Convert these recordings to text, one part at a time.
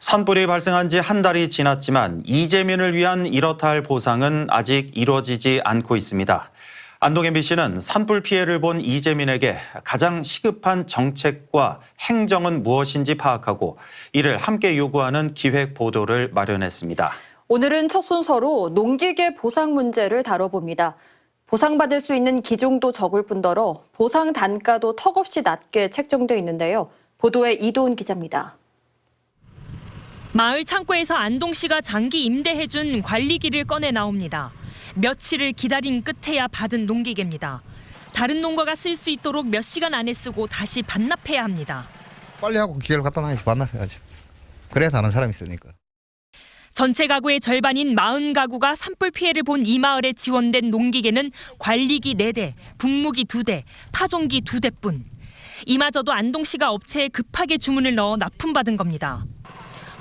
산불이 발생한 지 한 달이 지났지만 이재민을 위한 이렇다 할 보상은 아직 이루어지지 않고 있습니다. 안동 MBC는 산불 피해를 본 이재민에게 가장 시급한 정책과 행정은 무엇인지 파악하고 이를 함께 요구하는 기획 보도를 마련했습니다. 오늘은 첫 순서로 농기계 보상 문제를 다뤄봅니다. 보상받을 수 있는 기종도 적을 뿐더러 보상 단가도 턱없이 낮게 책정돼 있는데요. 보도에 이도훈 기자입니다. 마을 창고에서 안동 씨가 장기 임대해준 관리기를 꺼내 나옵니다. 며칠을 기다린 끝에야 받은 농기계입니다. 다른 농가가 쓸 수 있도록 몇 시간 안에 쓰고 다시 반납해야 합니다. 빨리 하고 기계를 갖다 놔야지 반납해야지. 그래서 하는 사람이 있으니까. 전체 가구의 절반인 40가구가 산불 피해를 본 이 마을에 지원된 농기계는 관리기 4대, 분무기 2대, 파종기 2대뿐. 이마저도 안동 씨가 업체에 급하게 주문을 넣어 납품받은 겁니다.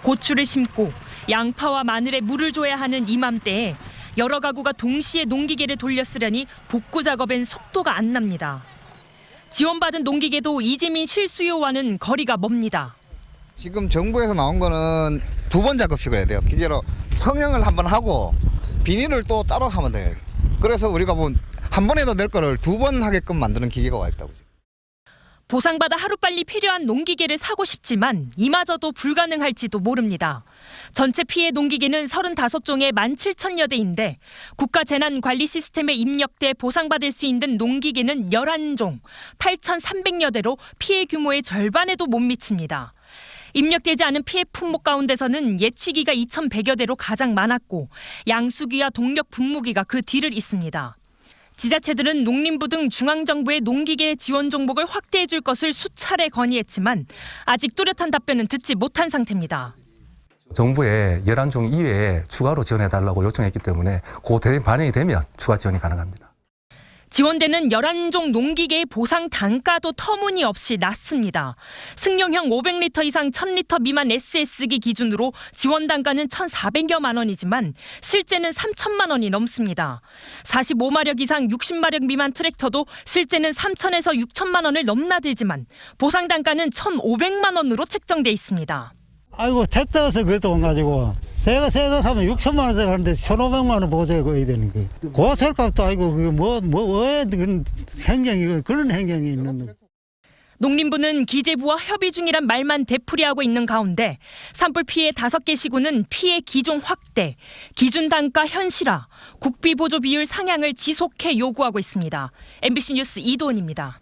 고추를 심고 양파와 마늘에 물을 줘야 하는 이맘때에 여러 가구가 동시에 농기계를 돌려 쓰려니 복구 작업엔 속도가 안 납니다. 지원받은 농기계도 이재민 실수요와는 거리가 멉니다. 지금 정부에서 나온 거는 두 번 작업식을 해야 돼요. 기계로 성형을 한 번 하고 비닐을 또 따로 하면 돼요. 그래서 우리가 뭐 한 번에도 낼 거를 두 번 하게끔 만드는 기계가 와 있다고. 보상받아 하루빨리 필요한 농기계를 사고 싶지만 이마저도 불가능할지도 모릅니다. 전체 피해 농기계는 35종에 17,000여 대인데 국가 재난 관리 시스템에 입력돼 보상받을 수 있는 농기계는 11종, 8,300여 대로 피해 규모의 절반에도 못 미칩니다. 입력되지 않은 피해 품목 가운데서는 예치기가 2,100여 대로 가장 많았고 양수기와 동력 분무기가 그 뒤를 잇습니다. 지자체들은 농림부 등 중앙정부의 농기계 지원 종목을 확대해 줄 것을 수차례 건의했지만 아직 뚜렷한 답변은 듣지 못한 상태입니다. 정부에 11종 이외에 추가로 지원해 달라고 요청했기 때문에 그 대응 반영이 되면 추가 지원이 가능합니다. 지원되는 11종 농기계의 보상 단가도 터무니없이 낮습니다. 승용형 500리터 이상 1000리터 미만 SS기 기준으로 지원 단가는 1,400여만 원이지만 실제는 3천만 원이 넘습니다. 45마력 이상 60마력 미만 트랙터도 실제는 3천에서 6천만 원을 넘나들지만 보상 단가는 1,500만 원으로 책정돼 있습니다. 아이고 택배에서 그돈 가지고 새거 새거 사면 6천만 원씩 하는데 1,500만 원 보조해 거야 되는 거. 고철값도 아니고 그게 뭐뭐왜 그런 행정이 그런 행정이 있는 거. 농림부는 기재부와 협의 중이란 말만 되풀이하고 있는 가운데 산불 피해 다섯 개 시구는 피해 기종 확대, 기준 단가 현실화, 국비 보조 비율 상향을 지속해 요구하고 있습니다. MBC 뉴스 이도원입니다.